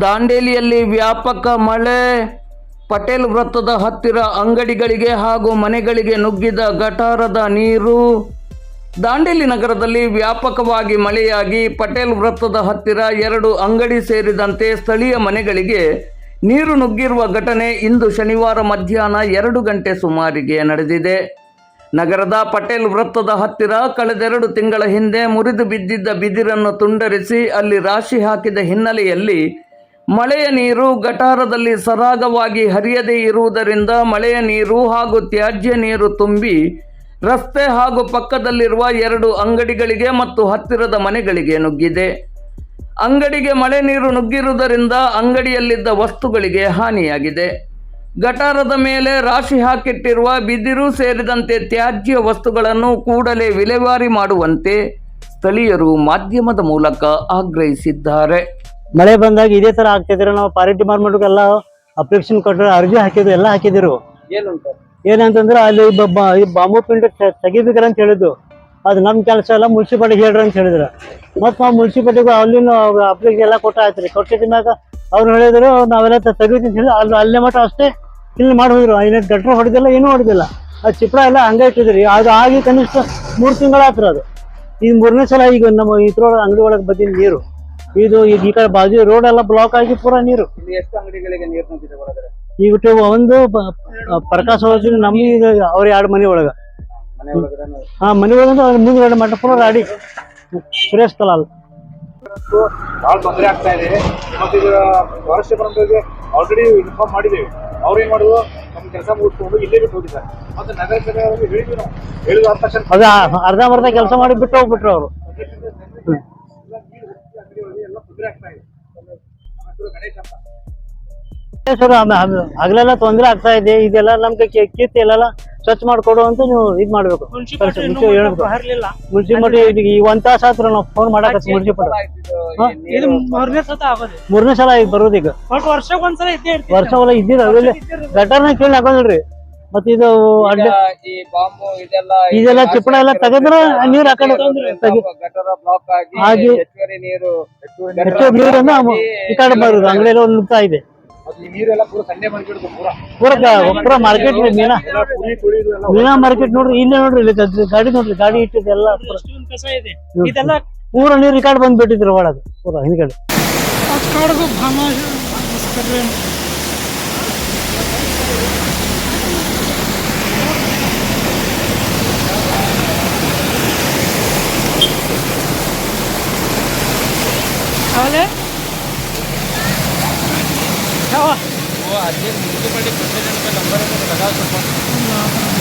ದಾಂಡೇಲಿಯಲ್ಲಿ ವ್ಯಾಪಕ ಮಳೆ. ಪಟೇಲ್ ವೃತ್ತದ ಹತ್ತಿರ ಅಂಗಡಿಗಳಿಗೆ ಹಾಗೂ ಮನೆಗಳಿಗೆ ನುಗ್ಗಿದ ಗಟಾರದ ನೀರು. ದಾಂಡೇಲಿ ನಗರದಲ್ಲಿ ವ್ಯಾಪಕವಾಗಿ ಮಳೆಯಾಗಿ ಪಟೇಲ್ ವೃತ್ತದ ಹತ್ತಿರ ಎರಡು ಅಂಗಡಿ ಸೇರಿದಂತೆ ಸ್ಥಳೀಯ ಮನೆಗಳಿಗೆ ನೀರು ನುಗ್ಗಿರುವ ಘಟನೆ ಇಂದು ಶನಿವಾರ ಮಧ್ಯಾಹ್ನ ಎರಡು ಗಂಟೆ ಸುಮಾರಿಗೆ ನಡೆದಿದೆ. ನಗರದ ಪಟೇಲ್ ವೃತ್ತದ ಹತ್ತಿರ ಕಳೆದೆರಡು ತಿಂಗಳ ಹಿಂದೆ ಮುರಿದು ಬಿದ್ದಿದ್ದ ಬಿದಿರನ್ನು ತುಂಡರಿಸಿ ಅಲ್ಲಿ ರಾಶಿ ಹಾಕಿದ ಹಿನ್ನೆಲೆಯಲ್ಲಿ ಮಳೆಯ ನೀರು ಗಟಾರದಲ್ಲಿ ಸರಾಗವಾಗಿ ಹರಿಯದೇ ಇರುವುದರಿಂದ ಮಳೆಯ ನೀರು ಹಾಗೂ ತ್ಯಾಜ್ಯ ನೀರು ತುಂಬಿ ರಸ್ತೆ ಹಾಗೂ ಪಕ್ಕದಲ್ಲಿರುವ ಎರಡು ಅಂಗಡಿಗಳಿಗೆ ಮತ್ತು ಹತ್ತಿರದ ಮನೆಗಳಿಗೆ ನುಗ್ಗಿದೆ. ಅಂಗಡಿಗೆ ಮಳೆ ನೀರು ನುಗ್ಗಿರುವುದರಿಂದ ಅಂಗಡಿಯಲ್ಲಿದ್ದ ವಸ್ತುಗಳಿಗೆ ಹಾನಿಯಾಗಿದೆ. ಗಟಾರದ ಮೇಲೆ ರಾಶಿ ಹಾಕಿಟ್ಟಿರುವ ಬಿದಿರು ಸೇರಿದಂತೆ ತ್ಯಾಜ್ಯ ವಸ್ತುಗಳನ್ನು ಕೂಡಲೇ ವಿಲೇವಾರಿ ಮಾಡುವಂತೆ ಸ್ಥಳೀಯರು ಮಾಧ್ಯಮದ ಮೂಲಕ ಆಗ್ರಹಿಸಿದ್ದಾರೆ. ಮಳೆ ಬಂದಾಗ ಇದೇ ತರ ಆಗ್ತಿದ್ರು ನಾವು ಪಾರಿ ಡಿಪಾರ್ಟ್ಮೆಂಟ್ಗೆಲ್ಲ ಅಪ್ಲಿಕೇಶನ್ ಕೊಟ್ಟರು ಅರ್ಜಿ ಹಾಕಿದ್ರು ಎಲ್ಲ ಹಾಕಿದ್ರು. ಏನಂತಂದ್ರೆ ಅಲ್ಲಿ ಬಾಂಬು ಪಿಂಟ್ ತೆಗಿಬೇಕ್ರ ಅಂತ ಹೇಳಿದ್ರು ಅದು ನಮ್ಮ ಕೆಲಸ ಎಲ್ಲ ಮುನ್ಸಿಪಾಲ್ಟಿ ಹೇಳ್ರಿ ಅಂತ ಹೇಳಿದ್ರು. ಮತ್ತು ನಾವು ಮುನ್ಸಿಪಾಲ್ಟಿಗೂ ಅಲ್ಲಿನ ಅಪ್ಲಿಕೇಶನ್ ಎಲ್ಲ ಕೊಟ್ಟ ಆಯ್ತು ಕೊಟ್ಟಿದ್ದ ಮ್ಯಾಗ ಅವ್ರು ಹೇಳಿದ್ರು ನಾವೆಲ್ಲ ತೆಗಿತೀನಿ ಹೇಳಿ ಅಲ್ಲಿ ಅಲ್ಲೇ ಮಟ್ಟ ಅಷ್ಟೇ ಇಲ್ಲಿ ಮಾಡಿ ಹೋದ್ರು ಐನೇ ಗಟ್ರ ಹೊಡೆದಿಲ್ಲ ಏನೂ ಹೊಡೆದಿಲ್ಲ. ಅದು ಚಿಪ್ರ ಎಲ್ಲ ಹಂಗೆ ಇಟ್ಟಿದ್ರಿ. ಅದು ಆಗಿ ಕನಿಷ್ಠ ಮೂರು ತಿಂಗಳಾತ್ರ ಅದು. ಇದು ಮೂರನೇ ಸಲ ಈಗ ನಮ್ಮ ಇದ್ರೊಳಗೆ ಅಂಗಡಿ ಒಳಗೆ ಬಂದಿನ ನೀರು. ಇದು ಈಗ ಈ ಕಡೆ ಬಾಜು ರೋಡ್ ಎಲ್ಲ ಬ್ಲಾಕ್ ಆಗಿ ಪೂರ ನೀರು. ಎಷ್ಟು ಅಂಗಡಿಗಳಿಗೆ ನೀರು ನುಗ್ಗಿದೆ ಒಳಗಡೆ ಈಗ ಬಿಟ್ಟು ಒಂದು ಪ್ರಕಾಶ ಪ್ರಕಾಶ್ ಅವ್ರ ನಮ್ಗೆ ಈಗ ಅವ್ರ ಎರಡು ಮನೆ ಒಳಗ. ಮನೆ ಒಳಗಡೆ ಹಾ ಮನೆ ಒಳಗ ಅವ್ರ ಮುಂದ್ಗಡೆ ಮಟ್ಟ ಪೂರ ರಾಡಿ ಸುರೇಶ್ ಕಲಾಲ್ ಬಹಳ ತೊಂದರೆ ಆಗ್ತಾ ಇದೆ. ಮತ್ತೆ ಇದರ ಫಾರೆಸ್ಟ್ ಡಿಪಾರ್ಟ್ಮೆಂಟ್ಗೆ ಆಲ್ರೆಡಿ ಇನ್ಫಾರ್ಮ್ ಮಾಡಿದ್ದೇವೆ. ಅವ್ರು ಏನ್ ಮಾಡುದು? ನಮ್ಮ ಕೆಲಸ ಮುಗಿಸ್ಕೊಂಡು ಇಲ್ಲೇ ಬಿಟ್ಟು ಹೋಗಿದ್ದಾರೆ. ಮತ್ತೆ ನಗರ ಸಭೆ ಹೇಳಿದ್ವಿ ನಾವು. ಹೇಳಿದ ಅರ್ಧ ಅರ್ಧ ಕೆಲಸ ಮಾಡಿ ಬಿಟ್ಟು ಹೋಗ್ಬಿಟ್ರು ಅವರು. ಸರ್ ಹಗಲೆಲ್ಲ ತೊಂದರೆ ಆಗ್ತಾ ಇದೆ. ಇದೆಲ್ಲ ನಮ್ಗೆ ಕೀರ್ತಿ ಎಲ್ಲ ಎಲ್ಲೆಲ್ಲ ಸ್ವಚ್ಛ ಮಾಡ್ಕೊಡು ಅಂತ ನೀವು ಇದ್ ಮಾಡ್ಬೇಕು. ಮುನ್ಸಿಪಾಲ್ಟಿ ಈಗ ಈ ಒಂದ್ ತಾಸ ಆತ್ರ ನಾವು ಫೋನ್ ಮಾಡಕ್? ಇದು ಮೂರನೇ ಸತ ಆಗೋದು. ಮೂರನೇ ಸಲ ಈಗ ಬರೋದು ಈಗ. ಒಟ್ಟು ವರ್ಷಕ್ಕೆ ಒಂದ್ಸಲ ಇದ್ದೇ ಇರ್ತೈತಿ. ವರ್ಷ ಹೊಲ ಇದ್ದಿರ ಅವೆಲ್ಲ ಗಟರ್ನ ಕೇಳಿ ಹಾಕೋದಿಲ್ರಿ ಮತ್ತೆ ಇದು ಅಡ್ಡ ಈ ಬಾಂಬು ಇದೆಲ್ಲ ಇದೆಲ್ಲ ಚಿಪ್ಪಣ ಎಲ್ಲ ತೆಗೆದ್ರ ನೀರ್ ಹೆಚ್ಚು ನೀರನ್ನ ಈ ಕಡೆ ಬರುದು. ಅಂಗಡಿ ಒಂದು ನುಗ್ತಾ ಇದೆ. ಈ ನೀರೆಲ್ಲ ಪೂರ ಸಂಡೆ ಮಾರ್ಕೆಟ್ ಪೂರ. ಪೂರ ಮಾರ್ಕೆಟ್ ಮೀನಾ. ಎಲ್ಲ ಪುರಿ ಎಲ್ಲ ಮೀನಾ ಮಾರ್ಕೆಟ್ ನೋಡ್ರಿ ಇಲ್ಲೇ ನೋಡ್ರಿ ಇಲ್ಲಿ ಗಾಡಿ ನೋಡ್ರಿ ಗಾಡಿ ಇಟ್ಟಿದ್ದೆಲ್ಲ ಪೂರ. ಎಷ್ಟೊಂದ್ ಕಸ ಇದೆ. ಇದೆಲ್ಲ ಪೂರ ನೀರು ರಿಕಾರ್ಡ್ ಬಂದ್ಬಿಟ್ಟಿದ್ರು ಒಳಗೆ ಪೂರ ಹಿಂದ್ಗಡೆ. ಆಮೇಲೆ वो आज म्यूनसिपलिटी प्रेसिडेंट का नंबर है तो लगा सकता हाँ।